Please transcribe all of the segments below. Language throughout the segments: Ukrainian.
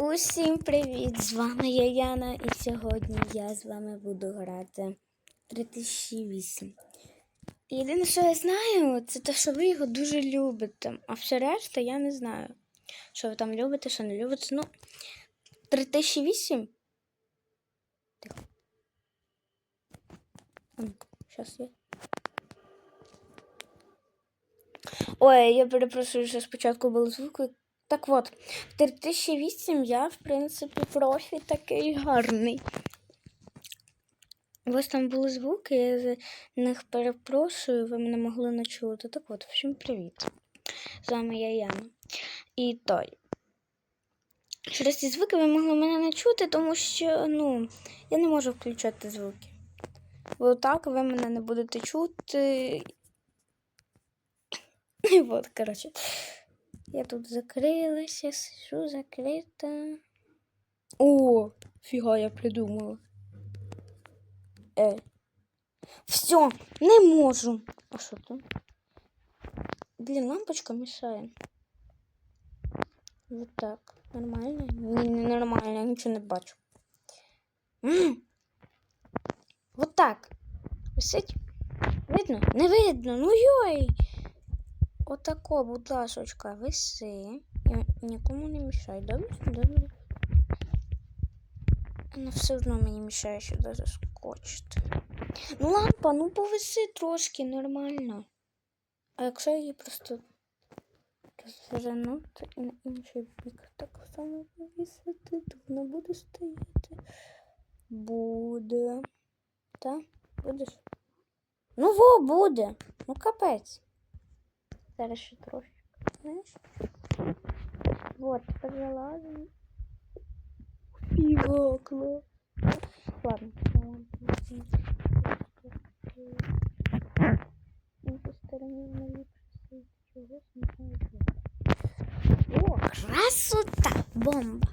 Усім привіт! З вами я Яна, і сьогодні я з вами буду грати 3008. Єдине, що я знаю, це те, що ви його дуже любите. А все решта я не знаю. Що ви там любите, що не любите. Ну, 3008. Тихо. Щас я. Ой, я перепрошую, що спочатку були звуки. Так от, в 3008 я, в принципі, профі такий гарний. Ось там були звуки, я за них перепрошую, ви мене могли не чути. Так от, всім привіт. З вами я Яна. І той. Через ці звуки ви могли мене не чути, тому що, ну, я не можу включати звуки. Бо так ви мене не будете чути. І от, коротше. Я тут закрилася, сижу закрита. О, фіга я придумала. Е. Все, не можу. А що там? Блін, лампочка мішає. Вот так. Нормально? Ні, не нормально, я нічого не бачу. М. Вот так. Висить? Видно? Не видно. Ну йой. Отако, будь ласочка, виси. І нікому не мішай, добре? Добре. Вона все одно мені мішає сюди заскочити. Ну лампа, ну повиси трошки нормально. А якщо її просто розвернути і на інший бік так само повісити, то вона буде стояти. Буде. Так? Будеш? Ну во, буде. Ну капець. Зараз ще трошки. Знаєш? Вот, залазимо. Фіга. Ладно, ладно. На тій стороні не ліпше чогось не знаю. О, красота! Бомба!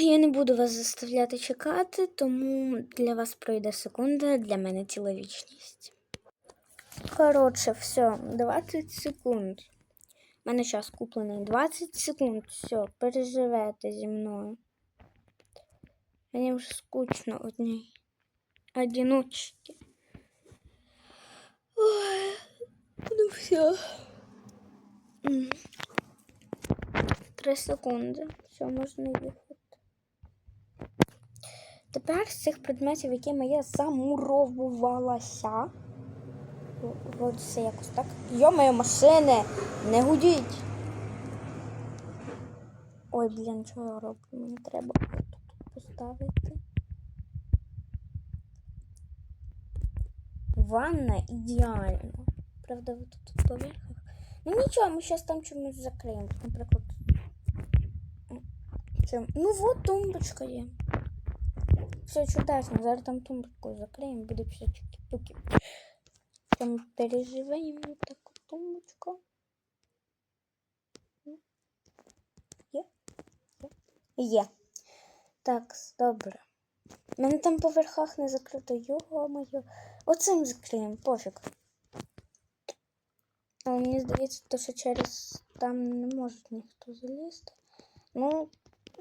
Я не буду вас заставляти чекати, тому для вас пройде секунда, для мене ціла вічність. Коротше, все, 20 секунд. У мене час куплений 20 секунд. Все, переживете зі мною. Мені вже скучно одній. Одиночці. Ой, ну все. М. Три секунди. Все, можна їхати. Тепер з цих предметів, якими я замуровувалася. Це якось так. Йо-моє, машини! Не гудіть! Ой, блін, що я роблю? Мені треба тут поставити. Ванна ідеально. Правда, ви тут в поверхах. Ну нічого, ми зараз там чомусь закриємо. Наприклад. Чим? Ну вот тумбочка є. Все чудесно. Зараз там тумбочку закриємо, буде все чики-пуки. Там переживаємо таку тумбочку. Є? Є? Є. Так, добре. У мене там по верхах не закрито, його-моє. Оцим закриємо, пофіг. Але мені здається, що через там не може ніхто залізти. Ну,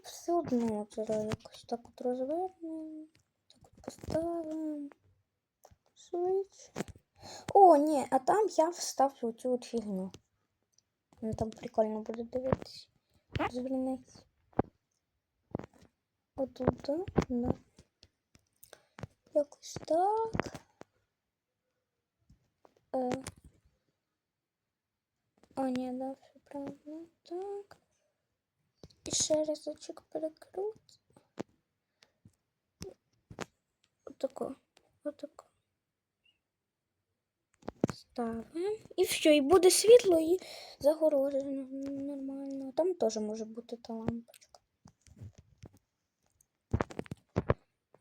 все одно зараз якось так от розвернемо, так от поставимо. Швидше. О, ні, а там я вставлю цю от фігню. Ну, там прикольно буде дивитися. Звернеться. Отут, да? Якось так. Е. О, ні, да, все правильно. Так. І ще разочок перекруть. Отако. Отако. Ставимо. І все, і буде світло і загорожено нормально. Там теж може бути та лампочка.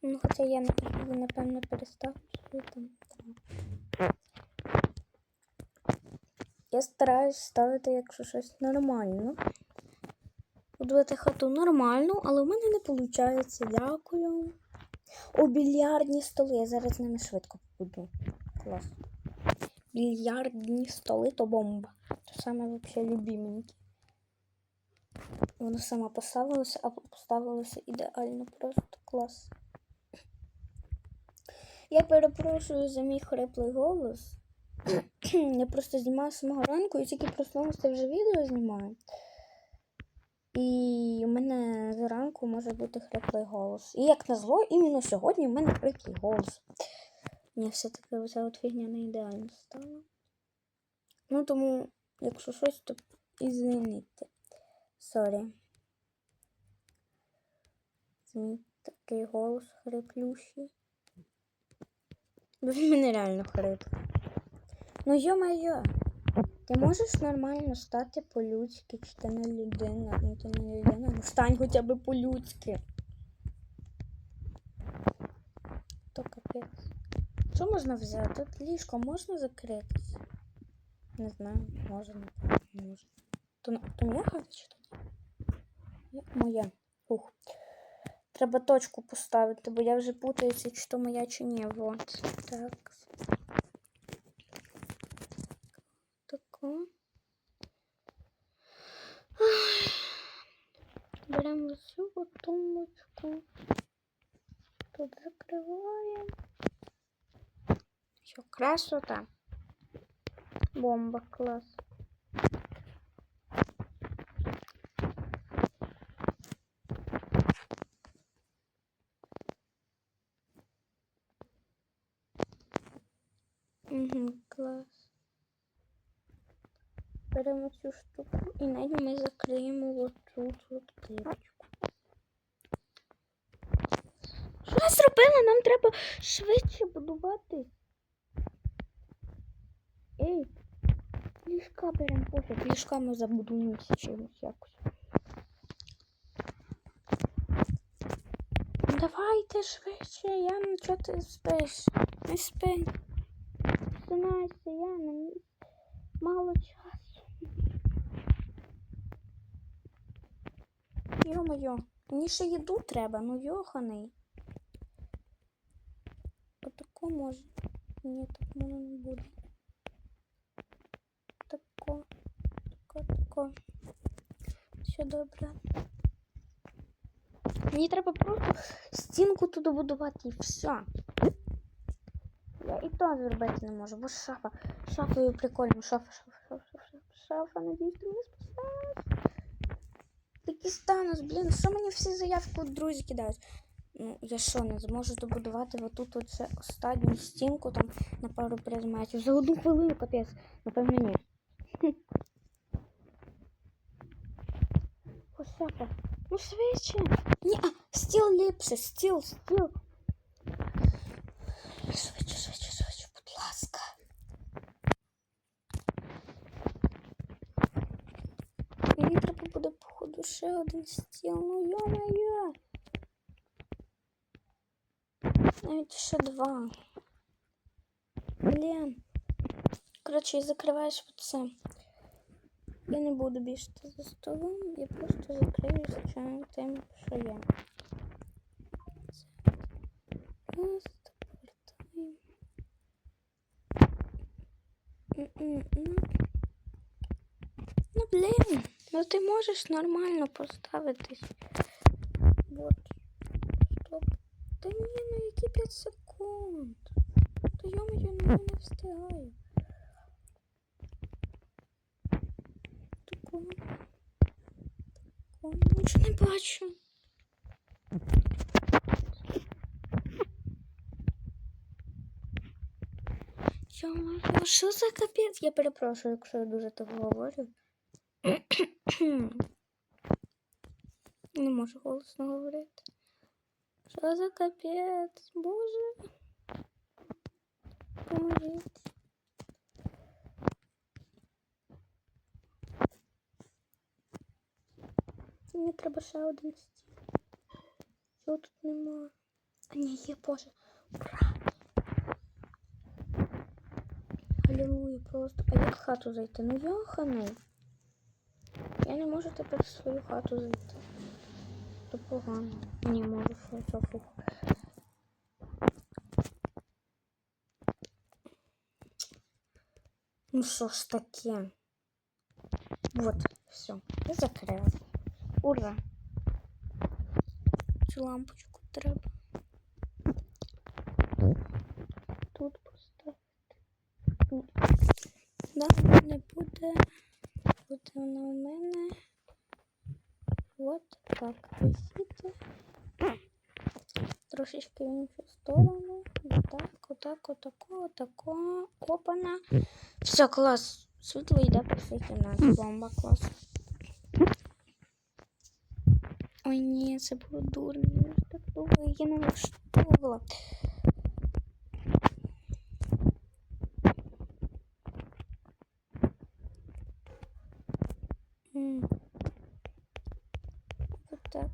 Ну, хоча я напевно переставлю там. Я стараюсь ставити, якщо щось нормально. Будувати хату нормально, але в мене не виходить. Дякую. О, більярдні столи. Я зараз з ними швидко буду. Клас. Більярдні столи то бомба. То саме взагалі любименькі. Воно сама поставилося, а поставилося ідеально просто клас. Я перепрошую за мій хриплий голос. Я просто знімаю з самого ранку і тільки проснулася вже відео знімаю. І у мене зранку може бути хриплий голос. І як назло, іменно сьогодні в мене хриплий голос. Мені все-таки оця от фігня не ідеально стала. Ну тому, якщо щось, то ізвините. Сорі. Мій такий голос хриплющий. Бо він мене реально хриплий. Ну йо-моє, ти можеш нормально стати по-людськи, чи ти не людина? Ну ти не людина. Ну стань хоча б по-людськи. Що можна взяти? Тут ліжко можна закритися? Не знаю, може, не може. То, то моя хата чи то ні? Як моя. Ух. Треба точку поставити, бо я вже путаюся, чи то моя, чи ні. Вот. Так. Тако. Ай. Беремо цю от тумбочку. Тут закриваємо. Що, красота. Бомба, клас. Угу, клас. Беремо цю штуку і навіть ми закриємо оцю от дирочку. Що я зробила? Нам треба швидше будувати. Ей, ліжка беремо пофіг. Ліжка ми забудуємося чимось якось. Давайте швидше, Яна, чого ти спиш? Не спи. Просинайся, Яна, ні- мало часу. Йо-моє, мені ще їду треба, ну йоханий. Отако може. Ні, так воно не буде. Тако. Все добре. Мені треба просто стінку туди будувати і все. Я і то зробити не можу, бо шафа. Шафою прикольно. Шафа, шафа, шафа, шафа, шафа, надіюсь, ти мене спасеш. Такий станус, блін, що мені всі заявки от друзі кидають? Ну, я що, не зможу добудувати отут оце останню стінку там на пару предметів. За одну хвилину, капець. Напевно, ні. Посяка. Ну швидше. Ні, а, стіл ліпше, стіл, стіл. Швидше, швидше, швидше, будь ласка. Мені треба буде, походу, ще один стіл. Ну йо-моє. Навіть ще два. Блін. Коротше, закриваєш оце. Я не буду більше за столом, я просто закрию звичайно тим, що є. Раз, повертаємо. Ну, блін, ну ти можеш нормально поставитись. Вот. Стоп. Та ні, ну які 5 секунд. Та йо-моє, ну я не встигаю. Нічого не бачу. Йо-моє, що за капець? Я перепрошую, якщо я дуже так говорю. Не можу голосно говорити. Що за капець? Боже. треба ще один стіл. Його тут нема. А ні, є, Боже. Ура! Алілуя просто. А як в хату зайти? Ну йоханий. Я не можу тепер в свою хату зайти. То погано. Не можу, що це фух. Ну що ж таке? Вот, все, я закрила. Ура! Цю лампочку треба. Тут поставити. Да, мене буде. Буде вона у мене. От так висіти. Трошечки в іншу сторону. Отак, отак, отако, отако. Опана. Все, клас. Світло йде по всій кімнаті. Бомба, клас. Ой, ні, це було дурно. Я так довго її налаштовувала. М. От так.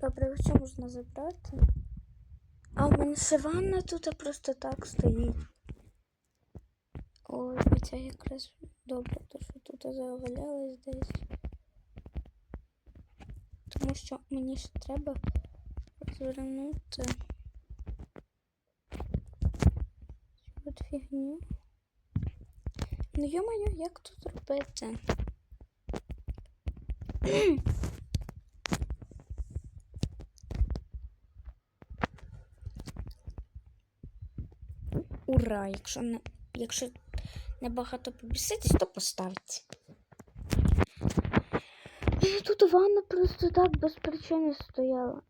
Добре, оце можна забрати. А у мене ще ванна тут просто так стоїть. Ой, хоча якраз добре, то що тут завалялось десь. Що мені ще треба розвернути цю от фігню. Ну йо-моє, як тут робити? Ура! Якщо не, якщо небагато побіситись, то поставиться. Тут ванна просто так без причини стояла.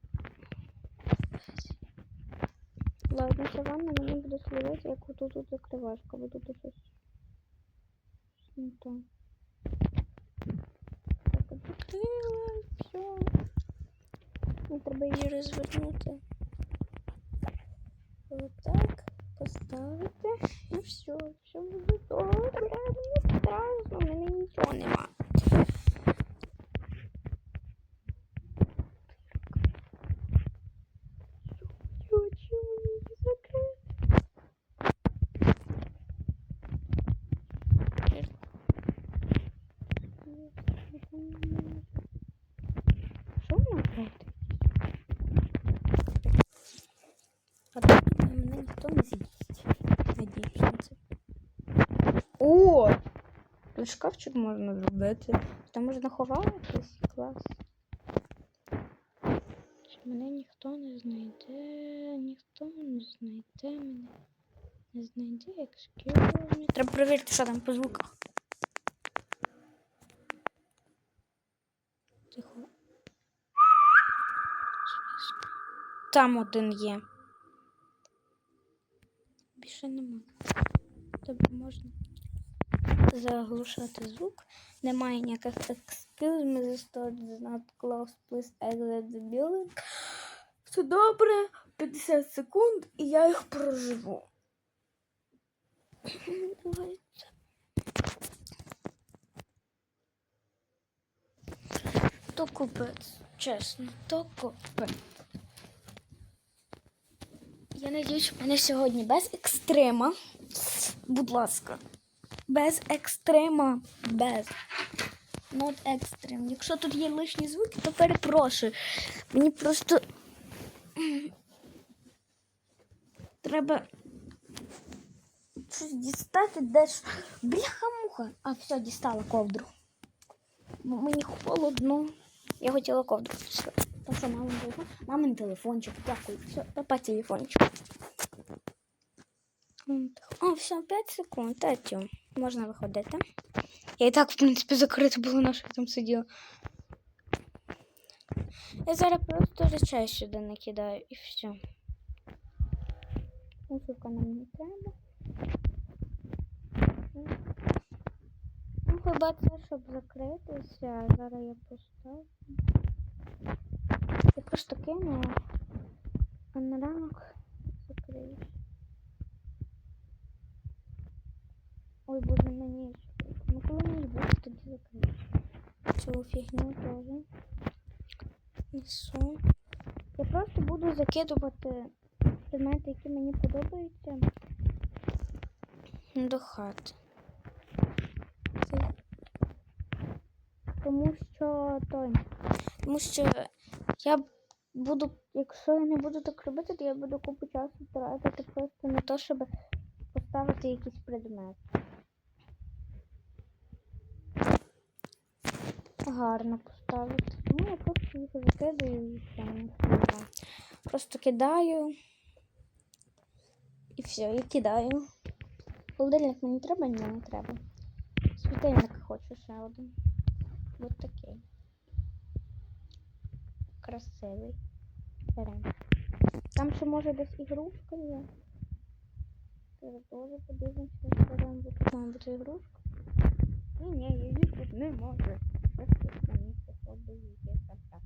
Ладно, ця ванна мені буде служити, як отут тут закривашка, бо тут щось не то. Так, обкрила, все. Мені треба її розвернути. Отак поставити. І все, все буде добре. Не страшно, в мене нічого нема. Чого, чого її закрити? Що вона робить? А тут мене ніхто не з'їсть. Надіюсь на це. О! Тут шкафчик можна зробити. Там можна ховатись. Клас. Мене ніхто не знайде, ніхто не знайде мене. Не знайде, excuse me. Треба перевірити, що там по звуках. Тихо. Там один є. Більше нема. Тобто можна заглушати звук. Немає ніяких the store does not close, please exit the building. Все добре, 50 секунд, і я їх проживу. То купець, чесно, то купець. Я надіюсь, у мене сьогодні без екстрема. Будь ласка. Без екстрема. Без. Not extreme. Якщо тут є лишні звуки, то перепрошую. Мені просто треба щось дістати десь. Бляха-муха. А, все, дістала ковдру. Мені холодно. Я хотіла ковдру. Та що, мамин телефон? Мамин телефончик. Дякую. Все, папа телефончик. О, все, 5 секунд. Та тю. Можна виходити. Я і так, в принципі, закрита була на що я там сиділа. Я зараз просто речей сюди накидаю і все. Мусорка нам не треба. Ну, хіба це, щоб закритися. Зараз я поставлю. Я просто кину, а на ранок Цю фігню теж несу. Я просто буду закидувати предмети, які мені подобаються до хати. Тому що той. Тому що я буду, якщо я не буду так робити, то я буду купу часу тратити просто на те, щоб поставити якийсь предмет. Гарно поставити. Ну, я просто їх закидаю і все. Просто кидаю. І все, і кидаю. Холодильник мені треба, ні, не треба. Світильник хочу ще один. Ось такий. Красивий. Там ще може десь ігрушка є. Зараз теж подивимося, беремо, має бути ігрушка. Ні, ні, її тут не може. Тут на місце подивіться, так, так.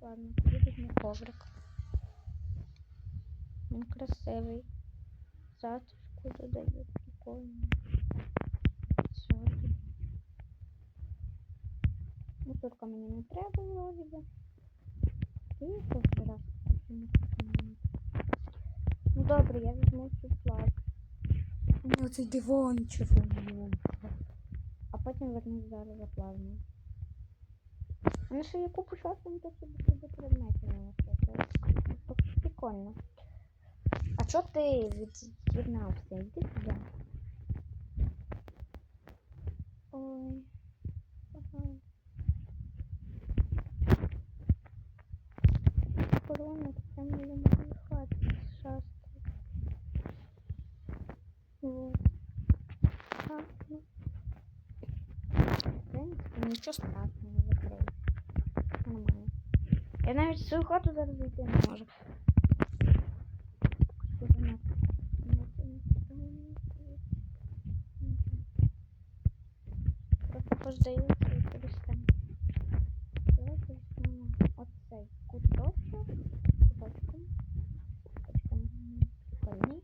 Ладно, тоді візьму коврик. Він красивий. Затишку додає прикольно. Тоді. Мусорка мені не треба вроді би. І кожен раз. Ну добре, я візьму цю плату. Ну цей диван червоний. А потім вернусь зараз за плавною. А на ще я купу часу, не те, собі собі предметів не Прикольно. А чо ти від'єднався? Іди сюди. Ой. Ага. Корона, це мені мої хати шастають. Вот. А, ну. В принципі, нічого страшного закрию. Нормально. Я навіть свою хату зараз зайти не можу. Просто і кудись там. Давайте візьмемо оцей куточок. Куточком. Куточком. Прикольний.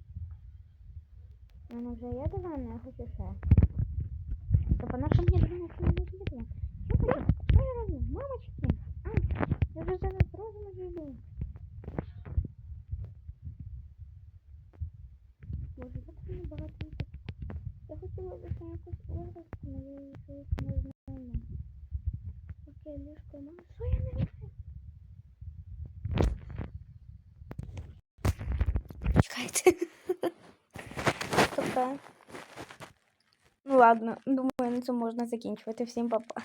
Мене вже є диван, я хочу ще. Тобто на що мені диван, якщо не буде диван? Що таке? Що я роблю? Мамочки! А, я вже зараз розуму зійду. Боже, як мені багато іграшок. Я хотіла б ще якусь іграшку, але я її щось не знаю. Окей, ліжко, мама, що я не знаю? Чекайте. Тобто. Ну ладно, думаю, на цьому можна закінчувати. Всім па-па.